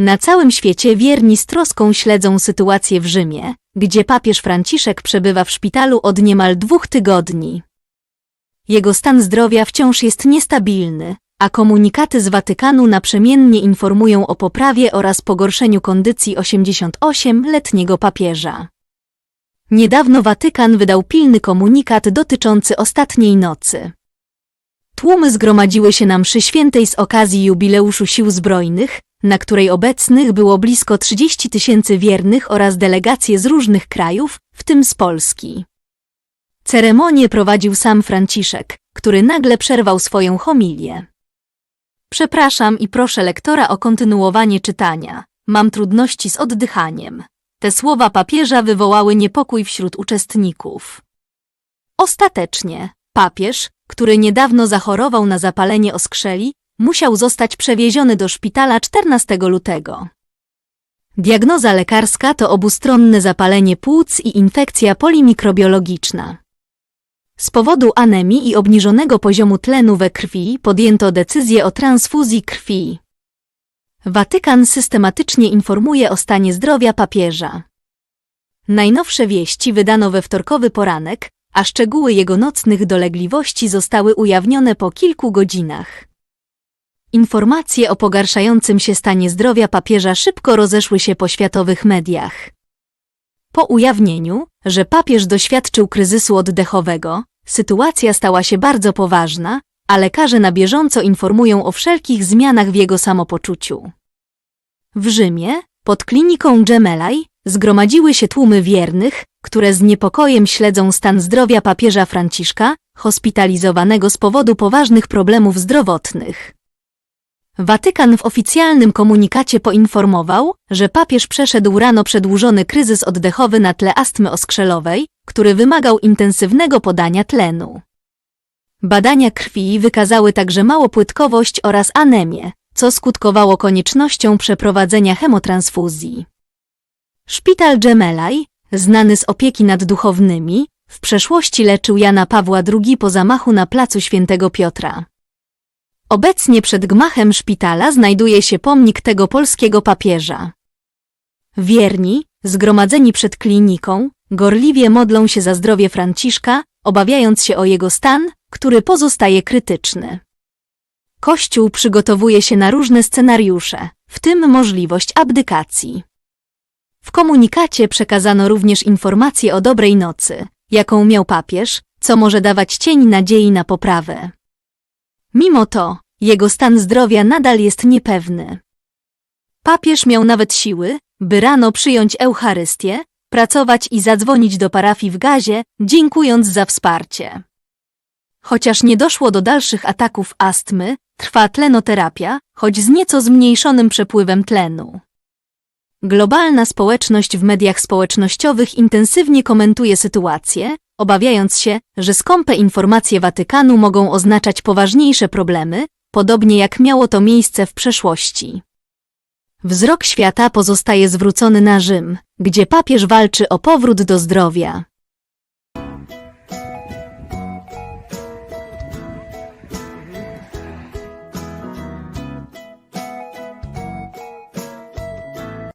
Na całym świecie wierni z troską śledzą sytuację w Rzymie, gdzie papież Franciszek przebywa w szpitalu od niemal dwóch tygodni. Jego stan zdrowia wciąż jest niestabilny, a komunikaty z Watykanu naprzemiennie informują o poprawie oraz pogorszeniu kondycji 88-letniego papieża. Niedawno Watykan wydał pilny komunikat dotyczący ostatniej nocy. Tłumy zgromadziły się na mszy świętej z okazji jubileuszu Sił Zbrojnych, na której obecnych było blisko 30 tysięcy wiernych oraz delegacje z różnych krajów, w tym z Polski. Ceremonię prowadził sam Franciszek, który nagle przerwał swoją homilię. Przepraszam i proszę lektora o kontynuowanie czytania. Mam trudności z oddychaniem. Te słowa papieża wywołały niepokój wśród uczestników. Ostatecznie, papież, który niedawno zachorował na zapalenie oskrzeli, musiał zostać przewieziony do szpitala 14 lutego. Diagnoza lekarska to obustronne zapalenie płuc i infekcja polimikrobiologiczna. Z powodu anemii i obniżonego poziomu tlenu we krwi podjęto decyzję o transfuzji krwi. Watykan systematycznie informuje o stanie zdrowia papieża. Najnowsze wieści wydano we wtorkowy poranek, a szczegóły jego nocnych dolegliwości zostały ujawnione po kilku godzinach. Informacje o pogarszającym się stanie zdrowia papieża szybko rozeszły się po światowych mediach. Po ujawnieniu, że papież doświadczył kryzysu oddechowego, sytuacja stała się bardzo poważna, a lekarze na bieżąco informują o wszelkich zmianach w jego samopoczuciu. W Rzymie, pod kliniką Gemelli, zgromadziły się tłumy wiernych, które z niepokojem śledzą stan zdrowia papieża Franciszka, hospitalizowanego z powodu poważnych problemów zdrowotnych. Watykan w oficjalnym komunikacie poinformował, że papież przeszedł rano przedłużony kryzys oddechowy na tle astmy oskrzelowej, który wymagał intensywnego podania tlenu. Badania krwi wykazały także małopłytkowość oraz anemię, co skutkowało koniecznością przeprowadzenia hemotransfuzji. Szpital Gemelli, znany z opieki nad duchownymi, w przeszłości leczył Jana Pawła II po zamachu na placu Świętego Piotra. Obecnie przed gmachem szpitala znajduje się pomnik tego polskiego papieża. Wierni, zgromadzeni przed kliniką, gorliwie modlą się za zdrowie Franciszka, obawiając się o jego stan, który pozostaje krytyczny. Kościół przygotowuje się na różne scenariusze, w tym możliwość abdykacji. W komunikacie przekazano również informacje o dobrej nocy, jaką miał papież, co może dawać cień nadziei na poprawę. Mimo to, jego stan zdrowia nadal jest niepewny. Papież miał nawet siły, by rano przyjąć Eucharystię, pracować i zadzwonić do parafii w gazie, dziękując za wsparcie. Chociaż nie doszło do dalszych ataków astmy, trwa tlenoterapia, choć z nieco zmniejszonym przepływem tlenu. Globalna społeczność w mediach społecznościowych intensywnie komentuje sytuację, obawiając się, że skąpe informacje Watykanu mogą oznaczać poważniejsze problemy, podobnie jak miało to miejsce w przeszłości. Wzrok świata pozostaje zwrócony na Rzym, gdzie papież walczy o powrót do zdrowia.